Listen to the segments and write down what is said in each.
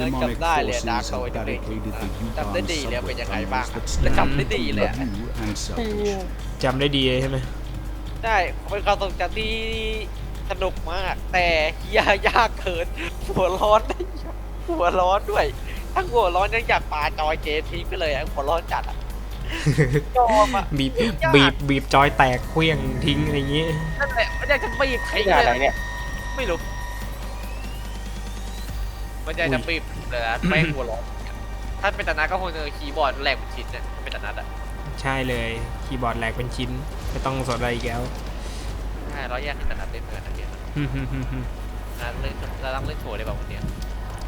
Demonic จำได้เลย forces ดาร์กโซ have จะเป็น barricaded the Utah จำได้ดีเลยเป็นยังไง subway บ้าง tunnels แต่ that จำได้ดีเลยอะ you and selfish. จำได้ดีเลยใช่ไหมได้เป็นความทรงจำที่สนุกมาก แต่ยายากเกินหัวร้อนได้หัวร้อนด้วยทั้งหัวร้อนยังอยากปาจอยเจทิ้งไปเลยอะหัวร้อนจัดอะยอมอะบีบบีบบีบจอยแตกเคลี้ยงทิ้งอะไรอย่างงี้นั่นแหละมันอยากจะบีบไอ้ทิ้งงานเลอะไรยเนี่ยไม่รู้ มันอยากจะบีบเลยนะไม่หัวร้อนถ้าเป็นตานัดก็คงจะคีย์บอร์ดแหลกเป็นชิ้นเนี่ยถ้าเป็นตานัดอะใช่เลยคีย์บอร์ดแหลกเป็นชิ้นไม่ต้องสนอะไรอีกแล้วใช่เราแยกให้ตานัดเล่นเหมือนกันเนี่ยฮึ่มฮึ่มฮึ่มฮึ่มนะเล่นเราต้องเล่นโชว์ได้แบบคนเนี้ย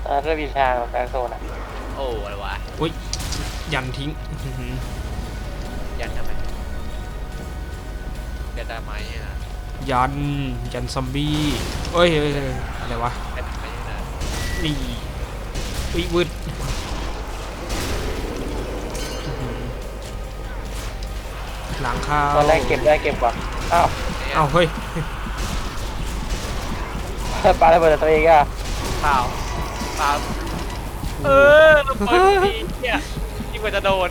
เออเรื่องวิชาของแฟนโซนอะโอ้อะไรวะอุ้ยยันทิ้งอื้อหือยันทำไมยันได้ไหมอะยันยันซอมบี้เอ้ยเอ้ยเอ้ยอะไรวะไม่ไม่ได้นะ นี่อุ้ยวืดอื้อหือหลังเข้าตอนแรกเก็บได้เก็บก่อนอ้าวเนี่ยเอ้าเฮ้ยปาระเบิดใส่ตัวเองอะเปล่าเปล่าเออระเบิดดีเนี่ยที่มันจะโดน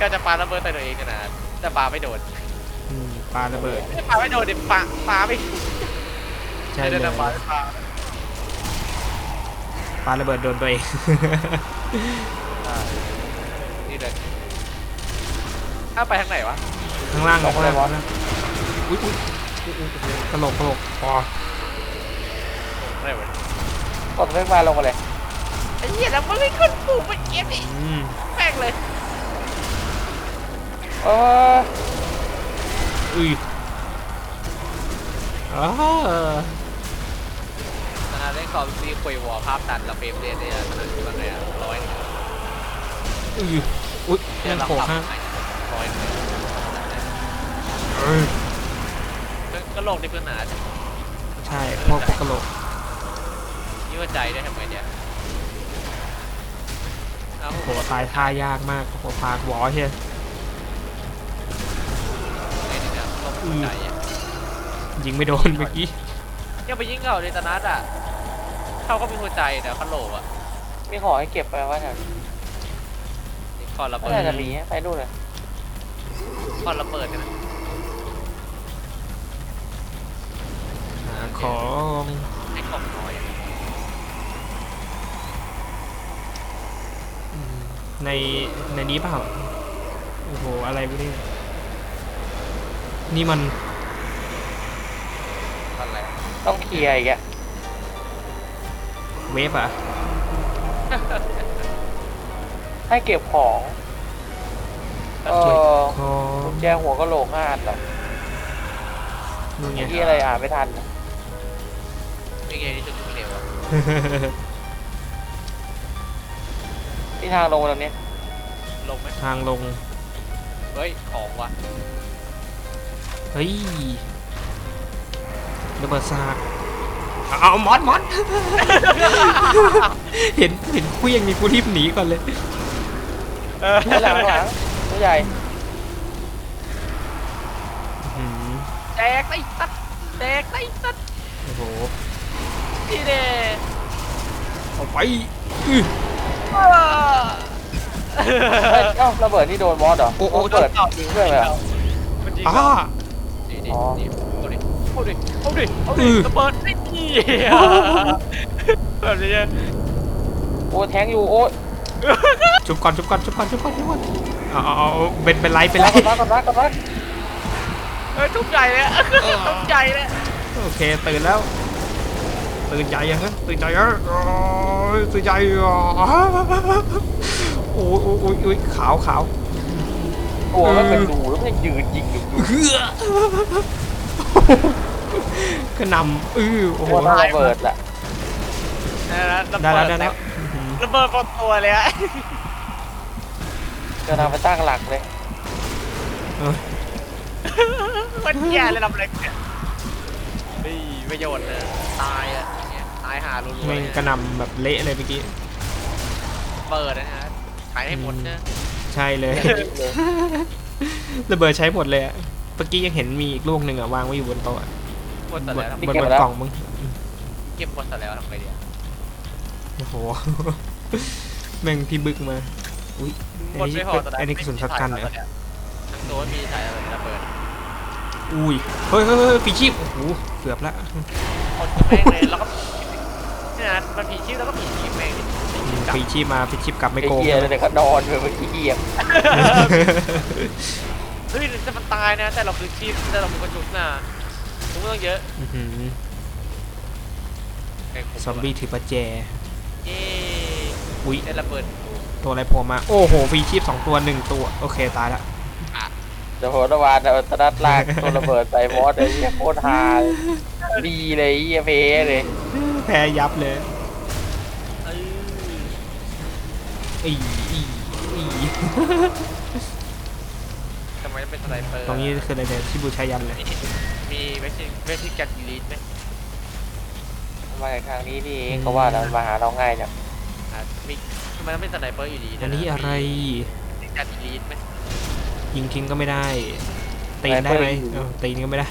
ก็จะปาระเบิดใส่ตัวเองกันนะแต่ปาไม่โดนอืมปาระเบิดไม่ปาไม่โดนเดี๋ยวปาปาไม่ถูก ใช่เลเดี๋ยยวจะปาไม่ปาปาระเบิดโดนตัวเอง อ่านี่เลยถ้าไปทางไหนวะ ข้างล่างข้างล่างข้างล่างอุ้ยอุ้ยตลกตลกพออะไรวะกดไม่มาลงมาเลยไอ้เหี้ยแล้วมันไม่ขึ้นปุ่มไปเก็บดิอืมแม่งเลยเอออุ้ยอ้าาเล่นคอมซีคุยวอลภาพตัดแล้วเฟรมเรทเนี่ยขนาดที่ว่าไงอะร้อยอุ้ยอุ้ยยังโผล่ข้างร้อยเอ้ยก็โลกในเพื่อนหนาใช่พวกกระโหลกนี่ว่าใจได้ทำไงเนี่ยเอาโหตายท่ายากมากโหพากวอเชียไอ้นี่เนี่ยโลกหัวใจอะยิงไม่โดนเมื่อกี้ยังไปยิงเขาในตนัดอะ เขาก็มีหัวใจแต่เขาโหลอะมีของให้เก็บไปว่าไงนี่คอนระไม่เบิดน่าจะมีไปดูนเลยคอนระเบิดเนี่ยนะหาของไอ้กล่องน้อยอะอืมในในนี้เปล่าโอ้โหอะไรวะเนี่ยนี่มันตอนแรกต้องเคลียร์อีกอะ เวฟอะให้เก็บของเออของกุญแจหัวกะโหลกห้าอันเหรอนู่นไงเมื่อกี้อะไรอ่านไม่ทันอะไม่ไงนี่จุดเร็วอะที่ทางลงมาตรงนี้ลงไหมทางลง เฮ้ย ของว่ะเฮ้ยระเบิดซาก เอาเอามอสมอสเห็นเห็นเครื่องมีกูรีบหนีก่อนเลยข้างหลังข้างหลังตัวใหญ่อื้อหือแตกไอ้สัตว์แตกไอ้สัตว์โอ้โหนี่เด้เอาไปอื้อเฮ้ยเอ้าระเบิดนี่โดนมอสเหรอโอ้โอ้เปิดยิงเพื่อนเลยเหรอมันยิงอ้านี่นี่อ๋อนี่ เอาดิ เอาดิ เอาดิเอาอืดิอระเบิดไอ้เหี้ยแบบนี้โอ้แทงอยู่โอ้ยชุบก่อนชุบก่อนชุบก่อนชุบก่อนชุบก่อนเอาเอาเอาเป็นเป็นไรเป็นไร กดรักกดรักกดรักเออทุบใหญ่เลยอะทุบใหญ่เลยโอเคตื่นแล้ว ตื่นใจยังฮะตื่นใจยังโอ้ยตื่นใจอะโอ้ยโอ้ยโอ้ยโอ้ยขาวขาวตัวมันเป็นรูแล้วมันยืนยิงอยู่ อยู่เฮือก็นำอื้อโอ้โหตัวน่าระเบิดแหละได้แล้วระได้เบิแล้วดได้แล้วอื้อหือระเบิดพอตัวเลยอะจะนำไปตั้งหลักเลยเออมันแย่เลยทำอะไรเนี่ยนี่ประโยชน์เลยตายอะเนี่ยตายหารัวๆแม่งเลยกระหนำแบบเละเลยเมื่อกี้เปิดนะฮะขายให้หมดนะใช่เลยเลยระเบิดใช้หมดเลยอะ เมื่อกี้ยังเห็นมีอีกลูกหนึ่งอะวางไว้อยู่บนโต๊ะอะหมดแต่บนแล้วบนบนกล่องมึงเก็บหมดซะแล้วทำไงดีอะโอ้โห แม่งพี่บึกมา อุ้ยหมดไม่พอตอนนั้นอันนี้กระสุนช็อตกันเหรอ ทั้งตัวมีสายระเบิดอุ้ย เฮ้ยเฮ้ยเฮ้ยปีชีพโอ้โหเกือบละคนแม่งเลยแล้วก็เนี่ยนะมันผีชีพแล้วก็ผีชีพแม่งดิปีชีพมาปีชีพกลับไม่ไอ้โกงเหี้ยเลยก็นอนไปเมื่อกี้เหี้ยเฮ้ยแต่มันตายนะ แต่เราคือชีพแต่เราเป็นคนชุบนะทุกเรื่องเยอะอื้อหือไอ้ผมซอมบี้ถือประแจ เย้อุ้ยได้ระเบิดตัวอะไรโผล่มา โอ้โหฟรีชีพสองตัวหนึ่งตัว โอเค ตายละ เดี๋ยวโหระวานเอาตะนัดลากตัวระเบิดใส่มอสไอ้เหี้ยโคตรฮาเลยดีเลยไอ้เหี้ยเพเลยแพ้ยับเลยเอออีอีอีทำไม เป็นสไนเปอร์ตรงนี้คืออะไรเนี่ยที่บูชายันเลย มีไม่ใช่ไม่ใช่การดีลีทไหมมาจากทางนี้นี่เองเขาว่าแล้วมันมาหาเราง่ายจังอะมีทำไมต้องเป็นสไนเปอร์อยู่ดีอันนี้อะไร มีการดีลีทไหมยิงทิ้งก็ไม่ได้ตีนได้ไหมเออตีนก็ไม่ได้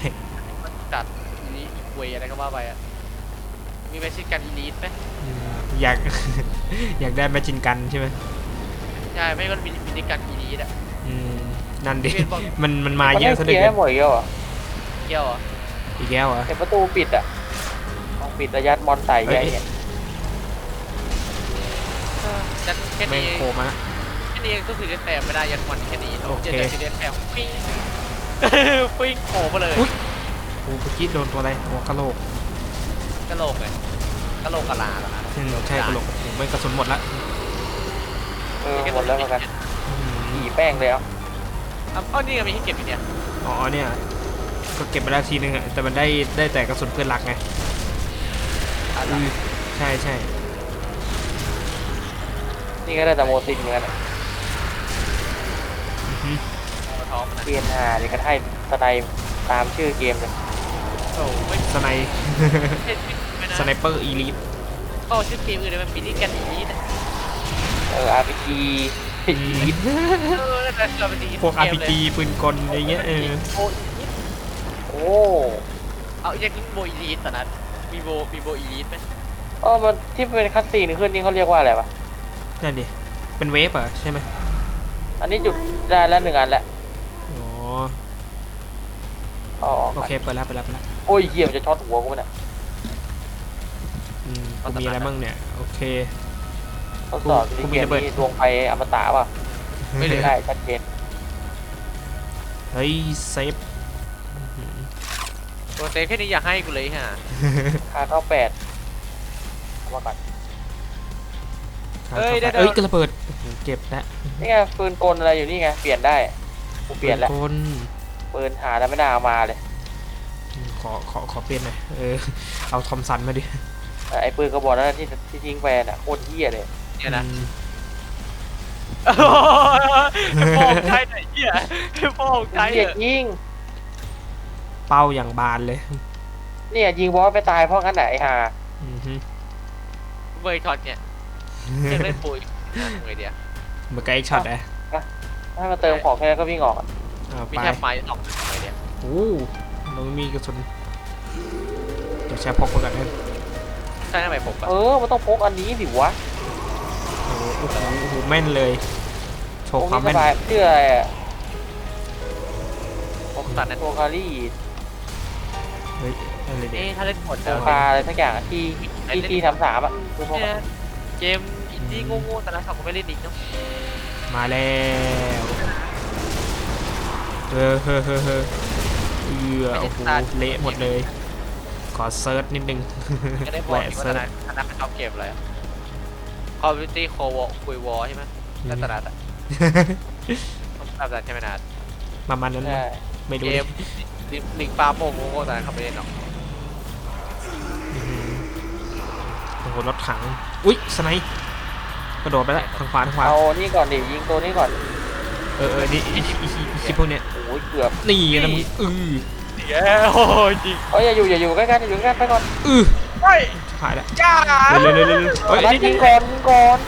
จัดดีลีทเวยอะไรก็ว่าไปอะมีไม่ใช่การดีลีทไหมอืมอยากอยากได้แมจินกันใช่ไหมใช่ไม่ก็มีมีการดีลีทอะอืม นั่นดิเวียนบอกมันมันมามันเยอะไม่ซะเหเคลืลีอยร์เกิให้นหมดอีกแล้วเหรอเกี่ยวเหรอะอีกแล้วเหรอะเห็นประตูปิดอะต้องปิดระยัดมอนใส่ใหญ่เนี่ยจัดแค่แม่งนี้โผล่มาแค่นี้เองก็คือได้แต้มไม่ได้ยันวันแค่นี้โอเคจะจะได้แต้มปิ้งปิ้งโผล่มาเลยอุ๊ยโอ้เมื่อกี้โดนตัวอะไรหัวกะโหลกกะโหลกเลยกะโหลกกะลาเหรอนะอืมใช่กะโหลกโอ้โหไม่กระสุนหมดละเออหมดแล้วเหมือนกันอืมผีแป้งเลยเอะ อะอ้าวนี่ก็มีให้เก็บอยู่เนี่ยอ๋อเนี่ยก็เก็บไปแล้วทีนึงอะแต่มันได้ได้แต่กระสุนเพื่อนรักไงอะอือใช่ใช่นี่ก็ได้แต่โมซินเหมือนกันอะอือหือเอาท้องมันนะเกียนหาเลยกระไทยสไนป์ตามชื่อเกมเลยโอ้ไม่สไน ใช่ไม่นะสไนเปอร์อีลิทก็ชื่อเกมอื่นเลยมันมีที่กันอีทเออ RPG เออนั่นแหละเราเป็นอีทพวก RPG ปืนกลอะไรเงี้ยเออโบอีทโอ้เอาอยากกินโบอีทตอนนั้นมีโบมีโบอีทไหมเออมันที่เป็นคัสซีนขึ้นนี่เขาเรียกว่าอะไรวะนั่นดิเป็นเวฟเหรอะใช่ไหมอันนี้จุดได้แล้วหนึ่งอันแล้วอ๋อเอาออกโอเคเปิดแล้วเปิดแล้วเปิดแล้วโอ้ยเหี้ยมันจะช็อตหัวกูเนี่ยอืมกูมีอะไรบ้างเนี่ยโอเค ทดสอบกูที่มีเกมระเบิดนี้ดวงไฟอมตะป่ะไม่เลยใช่ชัดเจนเฮ้ยเซฟตัวเซฟแค่นี้อยากให้กูเลยฮะค่าเข้าแปดเอามาก่อนเอ้ยได้เอ้ยกระเบิดเก็บแล้วนี่ไงปืนกลอะไรอยู่นี่ไงเปลี่ยนได้กูเปลี่ยนแล้วปืกลปืนหาแล้วไม่น่าเอามาเลยอืมขอขอขอเปลี่ยนหน่อยเออเอาทอมสันมาดิแต่ไอ้ปืนกระบอกนั้นที่ที่ทิ้งไปน่ะโคตรเหี้ยเลย เนี่ยนะอืมโป้งใช่ไหนเหี้ยโป้งใช่เหี้ยเหรอยิง เป้าอย่างบานเลยเนี่ยยิงบอสไปตายเพราะงั้นไหนฮะอือฮึเบย์ช็อตเนี่ยจะเล่นปุ๋ยไงเดียวเหมือนกับไอ้ช็อตอะถ้ามาเติมของแค่นั้นก็วิ่งออกอะเอามีไปแค่ไม้สองไงเดียวโอ้เรามีกระสุนเดี๋ยวใช้พกไปก่อนนะใช่ทำไมผมอะเออมันต้องพกอันนี้สิวะ โอ้โหโอ้โหโอ้โหแม่นเลย โชพว์กความนี้สแม่นบายชื่ออะไรอะผมตัดนั้นโคคารี่เฮ้ยอะไรเอ๊ะเนี่ย ถ้าเล่นหมดโคแล้วคาอะไรสักอย่างอะที่ที่ที่ทำสามอะคือพวกเนี่ยเกมอินดี้โง่ๆแต่ละสองก็ไม่เล่นอีกเนาะมาแล้วเออเฮ้อเฮ้อเฮ้อเอือโอ้โหเละหมดเลย ขอเซิร์ชนิดนึง ก็ได้บแหอวกกที่ว่าเซิตร์อนชนั้นตอนนั้นเป็นชอบเกมอะไรอะ Call of Duty Cold War คุยวอใช่ไหมแล้วตอนนั้นอะตอนนั้นใช่ไหมนัดประมาณนั้นมั้ใช่ยไม่รู้เกดิมลิงปาโป่งโง่ๆตอนนั้นเขาไม่เล่นหรอกอื้อหือโอ้โหรถถัง อุ๊ยสไนป์กระโดดไปแล้วทางขวาทางขวา เอานี่ก่อนดิยิงตัวนี้ก่อนเออเออนี่อีอีอีอีคลิปพวกเนี้ยโอ้ยเกือบนี่นะมึงอือเย้โอ้ยจริง เอ้ยอย่าอยู่อย่าอยู่ใกล้ๆอย่าอยู่ใกล้ๆไปก่อนอือ เฮ้ยหายแล้วจ้าเร็วเร็วเร็วเร็วเฮ้ยนัดนี่ยินี่งก่อนยิงก่อน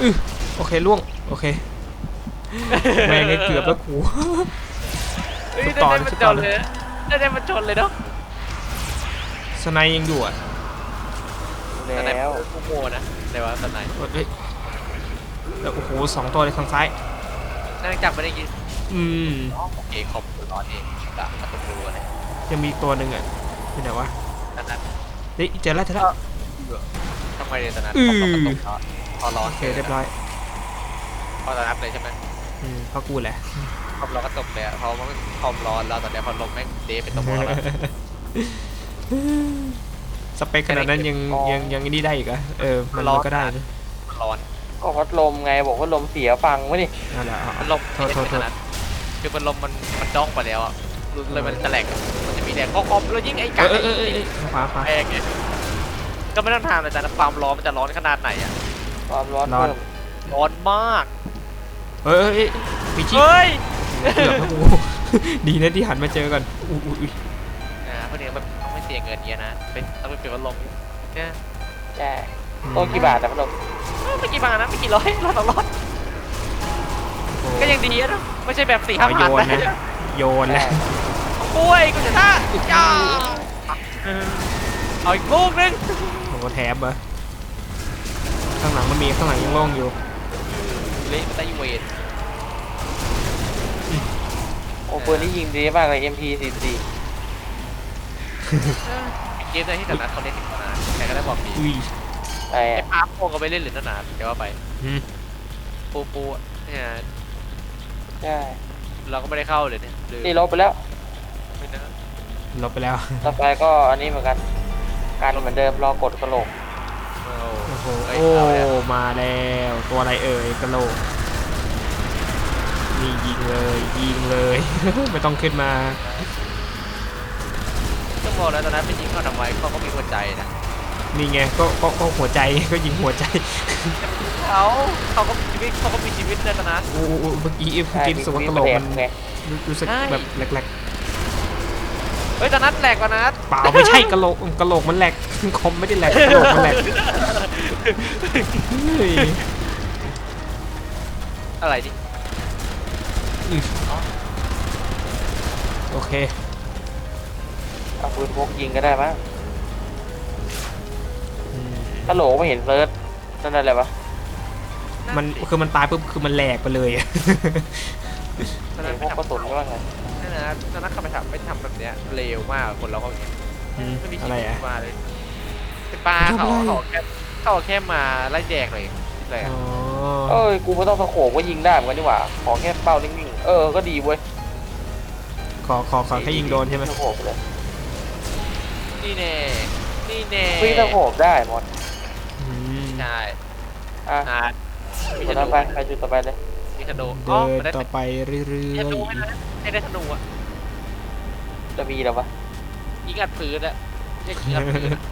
อือโอเคล่วงโอเคแม่งไอ้เกือบแล้วกู เฮ้ยต่ได้อได้เลยมันต่ชอนเลเลยยได้ได้มันชนเลยเนาะสไนป์ยังอยู่อะแต่ไหนแล้วกูโมนะแต่ว่าแต่ไหนเฮ้ยแล้วโอ้โหสองตัวเลยทางซ้ายนั่งจับไม่ได้ยินอืมอ๋อโอเคขอบคุณร้อนเองกะมาตรงรูอะไรยังมีอีกตัวหนึ่งอะที่ไหนวะนั่นนั้น เฮ้ยเจอแล้วเจอแล้ว ทำไมเรียนตอนนั้นอืพอมร้อนโอเคเรียบร้อยพอตอนนั้นเลยใช่ไหมอืมเพราะกูแหละความร้อนก็ตกเลยอะเพราะว่ามันความร้อนแล้วตอนนี้พอลมแม่งเดเป็นตัวร้อนแล้ว สเปคขนาดนั้นยังยังยังนี่ได้อีกเหรอะเออมันร้อนมันก็ได้นะมันร้อนก็พัดลมไงบอกว่าลมเสียฟังไว้ดินั่นแหละเอามันลมโทษโทษโทษขนาดคือมันลมมันมันดอกไปแล้วอะเลยมันจะแหลก มันจะมีแรงข้อคอมแล้วยิ่งไอ้เอกัอเออเออเออเออขวาขวาแรงไงก็ไม่ต้องถามเลยแต่ความร้อนมันจะร้อนขนาดไหนอะความร้อนร้อน เพิ่มร้อนมากเฮ้ยเฮ้ยเฮ้ยมีชิเฮ้ยเกือบแล้วกูดีนะที่หันมาเจอกันอุ้ยอุ้ยอุ้ยอ่าพวกนี้แบบต้องไม่เสียเงินเยอะนะเป็นต้องไปเปลี่ยนพัดลมเนี่ยใช่ต้นกี่บาทนะพัดลมไม่กี่บาทนะไม่กี่ร้อยร้อยสองร้อยโอ้ก็ยังดีนะไม่ใช่แบบสี่เอาห้าโยพันนนะนะโยนแล้ว กล้วยกูจะท่าจ้าเอาอีกลูกนึงโอ้โหแถมเหรอข้างหลังมันมีข้างหลังยังโล่งอยู่เละไต้เวนโอ้ปืนนี่ยิงดีมากเลย MP44 เกมได้ที่สำนักเขาเล่นถึงนานใครก็ได้บอกดีอุ้ยไอ้ไอ้อะพาร์คโปก็ไปเล่นหรือนานๆเดี๋ยวว่าไปอืมปูปูเนี่ยใช่เราก็ไม่ได้เข้าเลยเนี่ยลืมนี่ลบไปแล้ว ไม่นะลบไปแล้ว ต่อไปก็อันนี้เหมือนกันการเหมือนเดิมรอกดกระโหลก โอ้โอ้โหเฮ้ยโอ้เอาแล้วมาแล้ว ตัวอะไรเอ่ยกะโหลกนี่ยิงเลย ยิงเลย ไม่ต้องขึ้นมาต้องบอกแล้วตอนนั้นไปยิงเขาทำไมเขาก็มีหัวใจนะนี่ไงก็ก็ก็หัวใจ ก็ยิงหัวใจ เขาเขาก็มีชีวิตเขาก็มีชีวิตในตอนนั้น โอ้โหเมื่อกี้เมื่อใช่กี้มีรู้สึกว่ามีกะปโหลระกเด็มันนไงรู้รู้สึกใช่ แบบแหลก เฮ้ยตอนนั้นแหลกกว่านั้นๆเปล่าไม่ใช่กะโหลกกะโหลกมันแหลกคอมไม่ได้แหลกกะโหลกมันแหลกเฮ้ยอะไรดิโอเคเอาปืนพกยิงก็ได้มั้งอืมกระโหลกไม่เห็นเซิร์ชนั่นอะไรวะมันคือมันตายปุ๊บคือมันแหลกไปเลยอะตอนเห็นั้นนพไม่วกกระทำสุนก็ว่าไง นั่นนะตอนนั้นเขาไปทำไปทำแบบเนี้ยเร็วมากคนเราเขาอืมไม่มีชีอะไรวิตอะมาเลยเป็นปลาทำเขาอะไร เขาแค่เขาแค่มาไล่แดกเลยเลยอ๋อเอ้ย กูไม่ต้องสะโขบก็ยิงได้เหมือนกันนี่หว่า ขอแค่เป้านิ่งๆ เออ ก็ดีเว้ยขอขอขอแค่ยิงโดนใช่ไหมสะโขบเลยนี่แน่นี่แน่วิ่งสะโขบได้หมด อืม ใช่อะอ่ามีคธนนูนั้นไปไปจุดต่อไปเลย มีธนูอ๋อเดินมันได้ต่อไปเรื่ธอยนูไม่ได้ ไม่ได้ธนูอะจะมีหรอวะยิงอัดพื้นอะยิงอัดพื้นอะ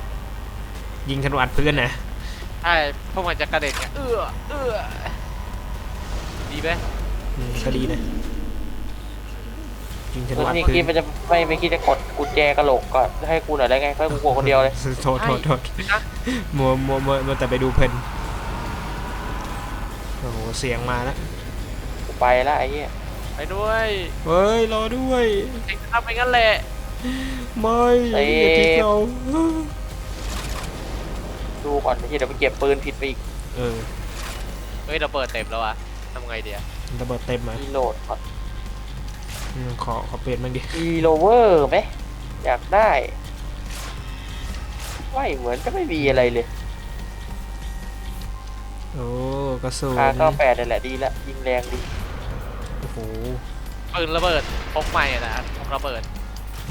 ๆยิงธนูอัดเพื่อนนะใช่พวกมันจะกระเด็นไงเอื้อเอื้อดีไหมอืมก็ดีนะยิงธนูแล้วอัดนี่เพื่คิอดนมันจะไม่ไม่คิดจะกดกุญแจกระโหลกก่อนให้กูหน่อยได้ไงเพราะกูกลัวคนเดียวเลยโทษโทษโทษมัวมัวมัวมัวแต่ไปดูเพลินโอ้โหเสียงมาแล้วกูไปละไอ้เหี้ย ไปด้วยเฮ้ยรอด้วยเองทำไปงั้นแหละไม่อย่าทิ้งเราดูก่อนไอ้เหี้ยเดี๋ยวไปเก็บปืนผิดไปอีกเออเฮ้ยเราเปิดเต็มแล้วอะทำไงดีอะระเบิดเต็มอะรีโหลดก่อนอืมขอขอเปลี่ยนบ้างดิรีโลเวอร์ไหมอยากได้ไม่เหมือนจะไม่มีอะไรเลยโอ้กระสุนคาเก้าแปดนี่นแหละดีละยิงแรงดี โอ้โหปืนระเบิดพกใหม่อะนะพกระเบิด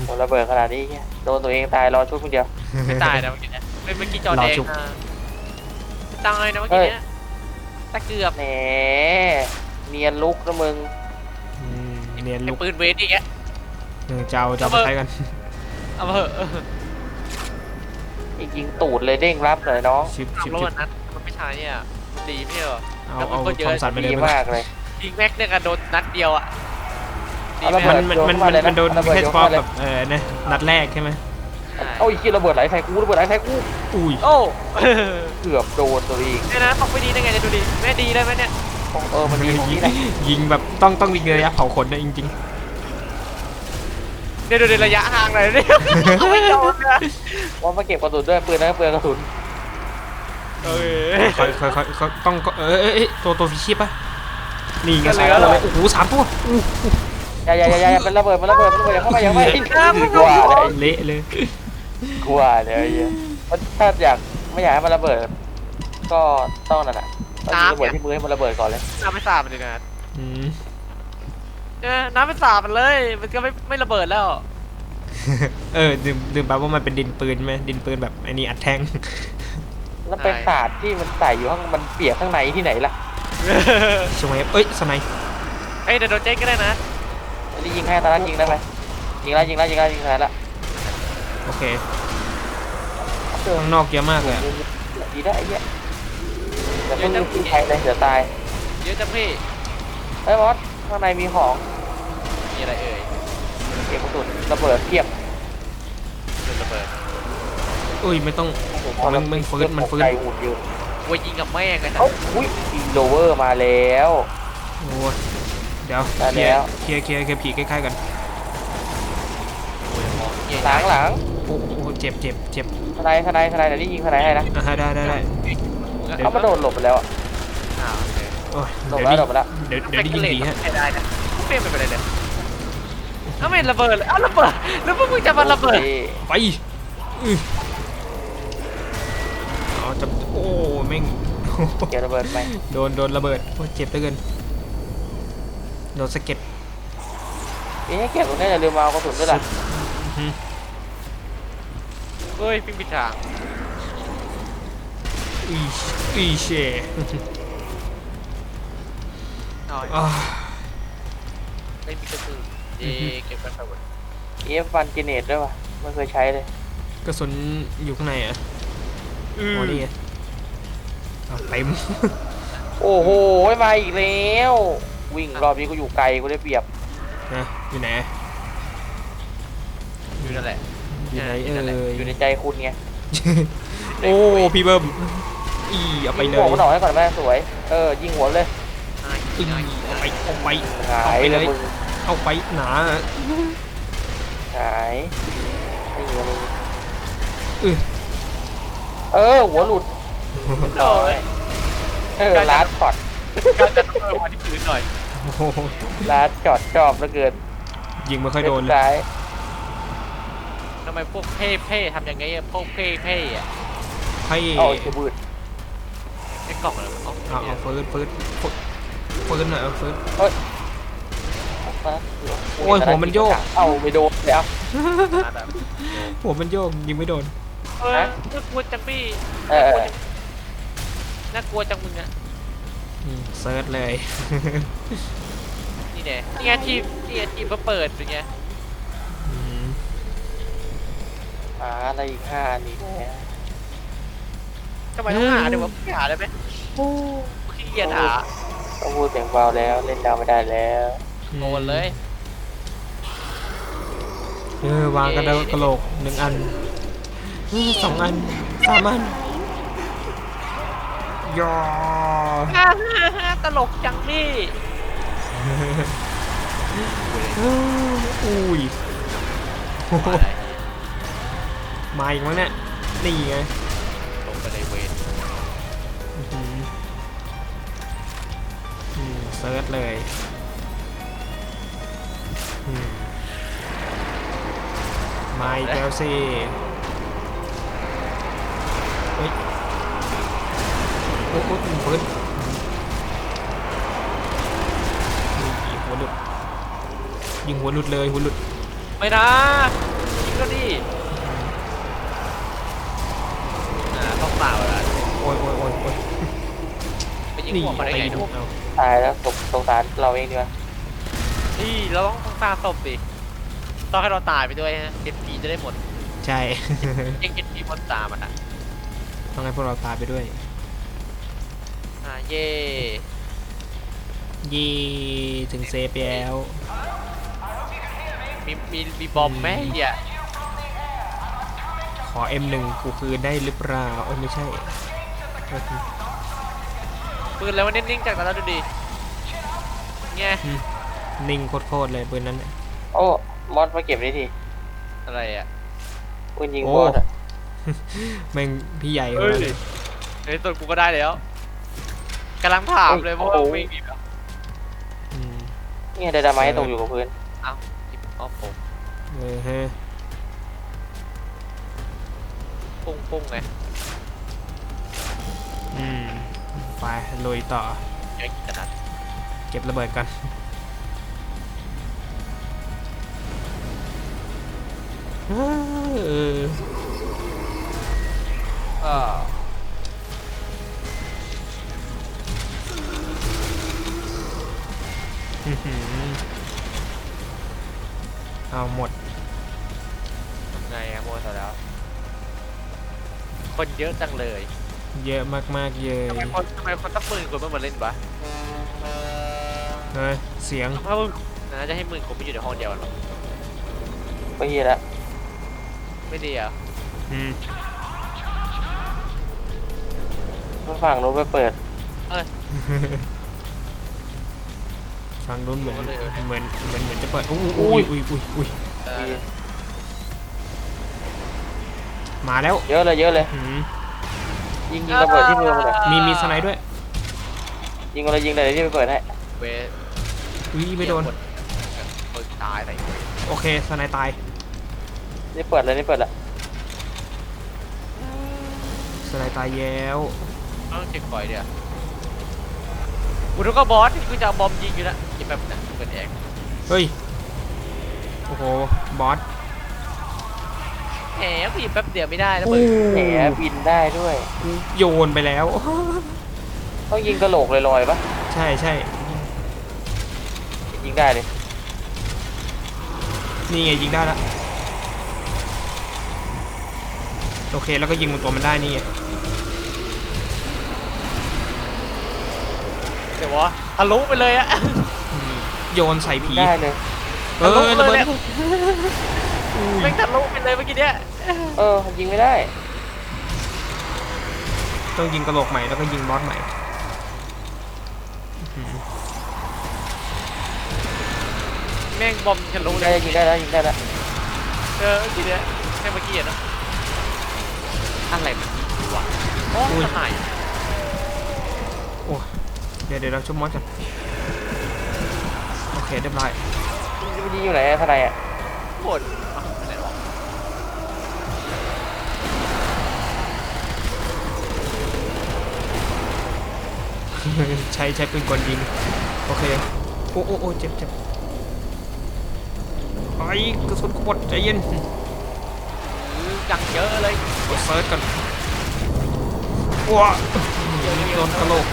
โดนระเบิดขนาดนี้เหี้ยโดนตัวเองตายรอชุดคนเดียว ไม่ตายนะเมื่อกี้เนี่ยเฮ้ยเมื่อกี้จอแดงรอจุกนะไม่ตายนะเมื่อกี้เนี่ยตะเกือบแหมเนียนลุกนะมึงอืมเนียนไอ้ลุกปืนเวทอีกอะเออจะเอาจะเอาไปใช้กัน เอามาเถอะเอออีกยิงตูดเลยเด้งรับหน่อยน้องชิปชิปรถชิปวันนั้นมันไม่ใช่เนี่ยมันดีไม่ใช่เหรอ เอาแล้วมันเอาก็เยอะทอมสันไปเลดียมั้ยมากเลย ยิงแม็กเนี่ยกันโดนนัดเดียวอะดีเอาไหมระเบิมันดมันมันโยนเข้ามาเลยนะมันโดนระเบิดแค่โยเฉนพาะเข้ามาเลยแบบเออนะนัดแรกใช่ไหมใช่เอาอีกทีระเบิดไหลใส่กูระเบิดไหลใส่กูอุ้ยโอ้เกือบโดนตัวเองเนี่ยนะตกไม่ดีได้ไงเนี่ยดูดิแม่ดีได้ไหมเนี่ยเออมันดีตรงยินี้งแหละยิงแบบต้องต้องยิงระยะเผาขนนะจริงเดี๋ยวดูดิระยะห่างหน่อยดิเอาไม่โดนนะว่ามาเก็บกระสุนด้วยปืนนั้นก็เปลืองกระสุนๆเอ้ยค่อยค่อยค่อยค่อยต้องก็เออเอยเอยตัวตัวฟิชชี่ปะ นี่ไงก็สาเหลืมอตัวเหรอเลยโอ้โหสามตัวอู้อย่าอย่าอย่าอย่ามันระเบิดมันระเบิดมันระเบิดอย่าเข้ามาอย่าเข้ามาน้ำมันกลัวเลยเละเลยกลัวเลยไอ้เหี้ยถ้าอยากไม่อยากให้มันระเบิด ก็ต้องนั่นแหละต้องยิงระเบิดที่มือให้มันระเบิดก่อนเลยน้ำไม่สาบเลยนะอืมเออน้ำไม่สาบมันเลย มันก็ไม่ไม่ระเบิดแล้วเออลืมลืมไปว่ามันเป็นดินปืนไหมดินปืนแบบไอ้นี่อัดแท่งแล้วไปขาดที่มันใส่อยู่ข้างมันเปียกข้างในที่ไหนล่ะ ช่วยเอ้ยสไนป์เอ้ยเดี๋ยวโดนเจ๊งก็ได้นะอันนี้ยิงให้ตอนนั้นยิงได้ไหมยิงแล้วยิงแล้วยิงแล้วยิงแล้วละโอเคข้างนอกเยอะมากเลยอะดีได้ไอ้เหี้ยเดี๋ยวเพิ่งยิงใครเลยเดี๋ยวตายเยอะจังพี่เฮ้ยมอสข้างในมีของมีอะไรเอ่ยเก็บกระสุนระเบิดเทียบโดนระเบิดอุ้ยไม่ต้องมันมันฟื้นมันฟื้น ใจหุ่นอยู่วัวยิงกับแม่งเลยนะเอ้าอุ้ยอีโลเวอร์มาแล้ว โอ้ยเดี๋ยวได้เคลียแล้วร์เคลียร์เคลียร์เคลียร์ผีใกล้ๆกันโอ้ยมองเหี้ยหลังหลังโอ้โหเจ็บเจ็บเจ็บทนายทนายทนายเดี๋ยวนี้ยิงทนายให้นะอะได้ได้ได้เขามาโดดหลบไปแล้วอะอ้าวโอเคโอ้ยหลบเดี๋ยวแล้วนี้หลบแล้ว เดี๋ยวเดี๋ยวนี้ยิงผีฮะไม่ได้นะเปรี้ยงไปไปเลยเนี่ยเอ้าไม่ระเบิดเลยเอ้าระเบิดแล้วพวกมึงจะมาระเบิด โอคไปอื้ออ๋อ แม่งเก็บระเบิดไปโดนโดนระเบิดโอ้ยเจ็บเหลือเกินโดนสะเก็ดเอ๊ะเก็บตรงนี้อย่าลืมเอากระสุนด้วยล่ะอื้อหือเฮ้ยปิ้งปิดทางอีอีเช่เอาอ่าไม่มีกระสุนเย่เก็บกระสุนเอฟฟันเจเนตด้วยวะไม่เคยใช้เลย กระสุนอยู่ข้างในอะอือ๋อนี่ไงอะ เต็ม โอ้โหมาอีกแล้ว วิ่งรอบนี้กูอยู่ไกลกูได้เปรียบนะอยู่ไหนอยู่นั่นแหละอยู่ไหนอยู่เอ่นั่นแหละยอยู่ในใจคุณไงโอ้พี่เบิ้มอีเอาไปเลยิงหัยวมันหน่อยให้ก่อนแม่สวยเออยิงหัวเลยอ่าอึ้งเอาไปเอาไปหายเลยมึงเอาไปหนาหายนี่เลยมึงอือเออหัวหลุดโอ้ย เออลาดช็อตการจะต้องเอามาที่พื้นหน่อยโอ้โหลาดช็อตชอบเหลือเกินยิงไม่ค่อยโดนเลยซ้ายทำไมพวกเพ่เพ่ทำยังไงอะพวกเพ่เพ่อะให้เอาจะบืดไอ้กล่องอะไรวะเอาเอาเฟิร์สเฟิร์สเฟิร์สเฟิร์สหน่อยเอาเฟิร์สโอ้ยหัวมันโยก เอาไม่โดนแล้วมาแบบหัวมันโยกยิงไม่โดน เออน่ากลัวจังพี่เออ น่ากลัวจังมึงอะอืมเซิร์ชเลย นี่แน่นี่ไงทีมนี่ไงทีมเขาเปิดเป็นไงอืมหาอะไรอีกห้าอันนี้แน่ทำไมต้องหาเดี๋ยวผมไม่หาได้ไหมขี้เกียจหาต้องพูดเสียงเบาแล้วเล่นดาวไม่ได้แล้วโดนเลย เออวางกระโดดกระโหลกหนึ่งอันเออสองอันสามอัน ยอตลกจังพี่เอออุ้ยโอ้โหมาอีกมั้งเนี่ย นี่ไงลงไปในเวรอื้อหืออืมเซิร์ชเลยอืมมาอีกแล้วสิเฮ้ย โอ้โหปืนยิงหัวหลุดยิงหัวหลุดเลยหัวหลุดไม่นะยิงก็ดิอ่าต้องเปล่าแล้วโอ้ยโอ้ยโอ้ยโอ้ยไปยิงหัวมาได้ไงหันุ๊วกตายแล้วสงสงสารเราเองดีกว่านี่เราต้องต้องตาศพดิต้องให้เราตายไปด้วยฮะเจ็ดปีจะได้หมดใช่เจ็ดปีหมดตามมันอะต้องให้พวกเราตายไปด้วย เย่ยี่ถึงเซฟแล้วมีมีมีบอมไหมเฮียขอ M1 กูคืนได้หรือเปล่าเอ้ยไม่ใช่โทษทีปืนแล้วมันนิ่งๆจากตอนนั้นดูดิไงนิ่งโคตรๆเลยปืนนั้นน่ะโอ้มอสมาเก็บนี่ทีอะไรอะปืนยิงโอ้บอสอะแม่งพี่ใหญ่เฮ้มายกเลยในที่สุดกูก็ได้แล้ว กำลังถามเลยเพราะว่าโอ้โหไม่มีแบบอืมเนี่ยไดนาไมต์ตกอยู่กับพื้นจิบอ๋อผมเออฮะปุ้งปุ้งไงอืมไปลุยต่อเยอะกี่ขนาดเก็บระเบิดกันเออก็อื้อ เอาหมดทำไงอะโมดแล้ว คนเยอะจังเลยเยอะมากๆเยอะทำไมคนทำไมคนตั้งหมื่นคนไม่มาเล่นวะเฮ้ยเสียงเพราะว่าน่าจะให้หมื่นคนไม่อยู่ในห้องเดียวกันหรอไปเฮียแล้วไม่ดีอะอืมฝั่งนู้นไปเปิด ฟังนู้นเหมือนเหมือนเหมือนเหมือนจะเปิดอุ้ยอุ้ยอุ้ยอุ้ยอุ้ยเออมาแล้วเยอะเลยเยอะเลยหืมยิงยิงระเบิดที่มือมันเลยมีมีสไนด์ด้วย ยิงอะไรยิงเลยที่ไปเปิดให้เวอุ้ยไม่โดนเปิดตายอะไรอย่างเงี้ยโอเคสไนด์ตายนี่เปิดเลยนี่เปิดละสไนด์ตายแล้วต้องเช็คคอยเดียวกูนึกว่าบอสที่กูจะเอาบอมยิงอยู่แล้ว ยิงแบบนั้นเปิดเองเฮ้ย โอ้โห บอส แหมกูยิงแป๊บเดียวไม่ได้แล้วเปิดแหมบินได้ด้วยโยนไปแล้ว ต้องยิงกระโหลกลอยๆปะใช่ใช่ ยิงได้เลยนี่ไงยิงได้แล้วโอเค แล้วก็ยิงบนตัวมันได้นี่ไงเดี๋ยววะทะลุไปเลยอะอืม โยนใส่ผี ได้เลย เออระเบิดแม่งทะลุไปเลยเมื่อกี้เนี้ยเออยิงไม่ได้ ต้องยิงกระโหลกใหม่แล้วก็ยิงบอสใหม่แม่งบอมทะลุเลได้ยยิงได้แล้วยิงได้แล้วเออเมื่อกี้เนี้ยแค่เมื่อกี้อะเนอะอะไรมันยิงวะโอ้อุ้ยทนายโอ้เดี๋ยวเดี๋ยวเราชุบมอสกันโอ เคเรียบร้อยยิงอยู่ไหนอะทนายอะหมดอะไม่ได้หรอกใช้ใช้ปืนกลยิง โอเค โอ้โอ้โอ้เจ็บเจ็บไอ้กระสุนกูหมดใจเย็นอื้อยังเยอะเลยกดเซิร์ชกันว้านี่โดนกระโหลก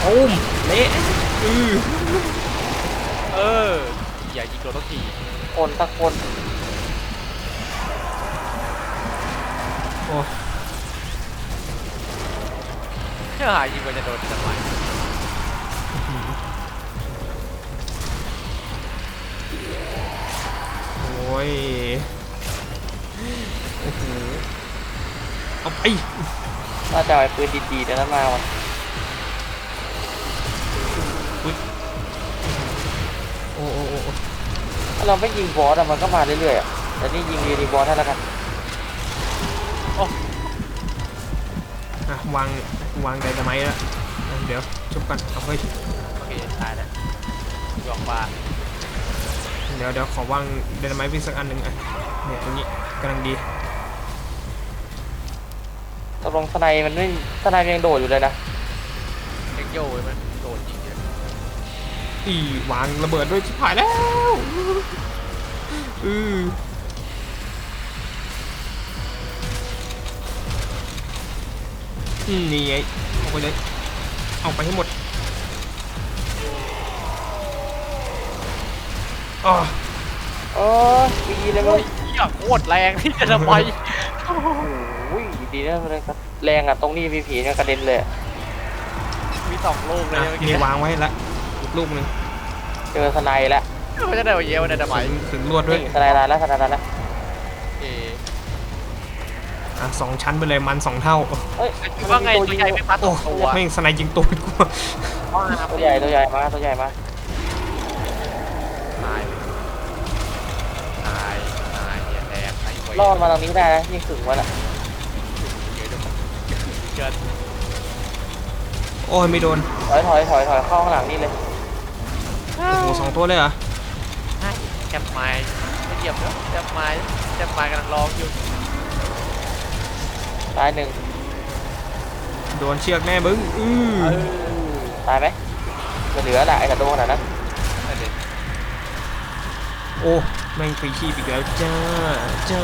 โอ้มเละ อือเออ อย่ายิงโดนทุกทีคนสักคนโอ้เชื่อหายิงมันจะโดนทำไมโอ้ยโอ้โหเอาไปน่าจะเอาปืนดีๆเดี๋ยวนั้นมาว่ะ อ้โอ้โอ้โอ้ถ้าเราไม่ยิงบอสอะมันก็มาเรื่อยๆอะแต่นี่ยิงดีๆบอสให้แล้วกันอะวางวางไดนาไมต์แล้วอะเดี๋ยวชุบกันเอาเฮ้ยโอเคตายแล้วยองปลาเดี๋ยวเดี๋ยวขอวางไดนาไมต์ไว้สักอันหนึ่งอะเนี่ยตรงนี้กำลังดีตกลงทนายมันไม่ทนายมันยังโดดอยู่เลยนะเอ็กโย่มันโดนยิง เยอะอีวางระเบิดด้วยชิบหายแล้วอืออืมนี่ไงเอาไปเลยเอาไปให้หมดอ๋อโอ้ยดีเลยมึโอ้งยเหี้ยโคตรแรงที่จะทำไปโอ้ยดีนะมันเลยครับแรงอะตรงนี้มีผีเนี่ยกระเด็นเลยอะมีสองลูกเลยอะเมื่อกี้นี่วางไว้ละอีก ลูกหนึ่งเจอทนายแล้วมันจะได้มาเยอะมันจะทำไมถึงถึงลวดด้วยนี่ทนายตายแล้วทนายตายแล้วเอ๊ะอะสองชั้นไปเลยมันสองเท่าเฮ้ยคิดว่าไงตัวใหญ่ไม่พัดสโอ้องตัวแม่งสไนยิงตูดกูตัวใหญ่ตัวใหญ่มาตัวใหญ่มาตายตายตายเนี่ยแดงไอ้ไว้รอดมาตรงนี้ได้นะนี่ขึงไว้ละเยอะกันโอ้ยไม่โดนถอยถอยถอยถอยเข้าข้างหลังนี่เลย โอ้โหสองตัวเลยเหรอแคบไม้ไม่เหยียบแล้วแคบไม้แคบไม้กำลังร้องอยู่ตายหนึ่งโดนเชือกแน่บึ้งอือเออตายไหมจะเหลือแหละไอ้กระโดนอะนะนั่นดิโอ้แม่งปีชีพอีกแล้วจ้าจ้า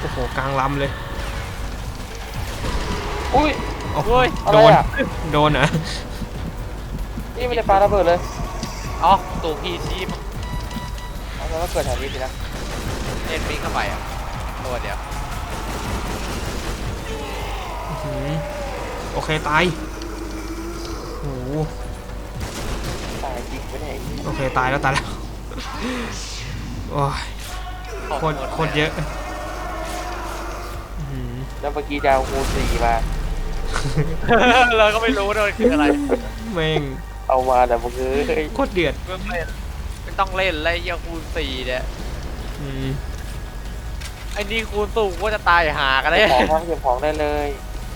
โอ้โหกลางลำเลยอุ้ยโอ้โหโอ้ยอะไรโดนอะโดนเหรอ นี่ไม่ได้ปาระเบิดเลยอ๋อตัวพีซีมเอาแล้วก็เกิดแถวนี้สินะเล่นวิ่งเข้าไปอะตัวเดียวอื้อหือโอเค ตายโอ้โหตายจริงไม่ได้ไอ้เหี้ยโอเค ตายแล้ว ตายแล้ว โอ้ยโคตรโคตรเยอะอื้อหือแล้วเมื่อกี้จะเอาคูณสี่มา เราก็ไม่รู้ด้วยคืออะไร แม่ง เอามาแต่มึงเอ้ยโคตรเดือดไม่เล่นไม่ต้องเล่นเลยยังคูณสี่เนี่ยอืมไอ้นี่คูณสูงก็จะตายหากันเลยของครับเก็บของได้เลย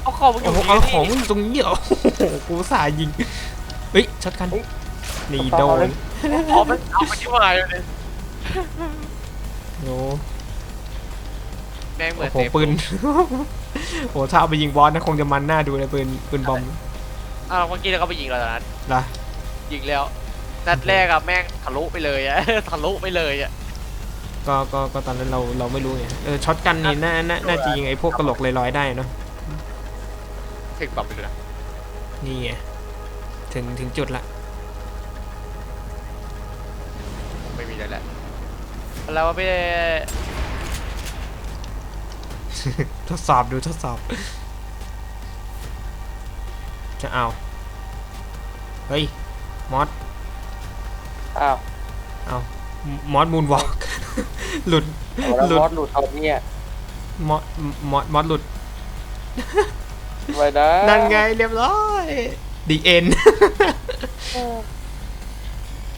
เอาของมึงอโอ้ยู่โหเอาที่ของนี่อยู่ตรงนี้เหรอโอ้โหกูอุตสาห์ยิงเฮ้ยช็อตกันนี่โดนเอามันเอามันที่มาเลยโอ้แม่งเหมืโอ้อนโหปืนโอ้ถ้าเอาไปยิงบอสนะคงจะมันหน้าดูเลยปืนปืนบอมอ้าวเมื่อกี้เราก็ไปยิงเราตอนนั้นนะ ยิงแล้วนัดแรกอะแม่งทะลุไปเลยอะ ทะลุไปเลยอะ ก็ก็ก็ตอนนั้นเราเราไม่รู้ไงเออช็อตกันนี่น่าน่าน่าจะยิงไอ้พวกกระโหลกลอยๆได้เนาะถึงปรับไปเลยนะนี่ไงถึงถึงจุดละไม่มีเลยแหละแล้วว่าไม่ได้ทดสอบดูทดสอบ จะเอา เฮ้ย มอสอ้าวเอามอสมูนวอล์กหลุดเอาแล้วหลุดมอสหลุดเอาเนี่ยมอสมอสมอสหลุดไว้นะนั่นไงเรียบร้อยดีเอ็น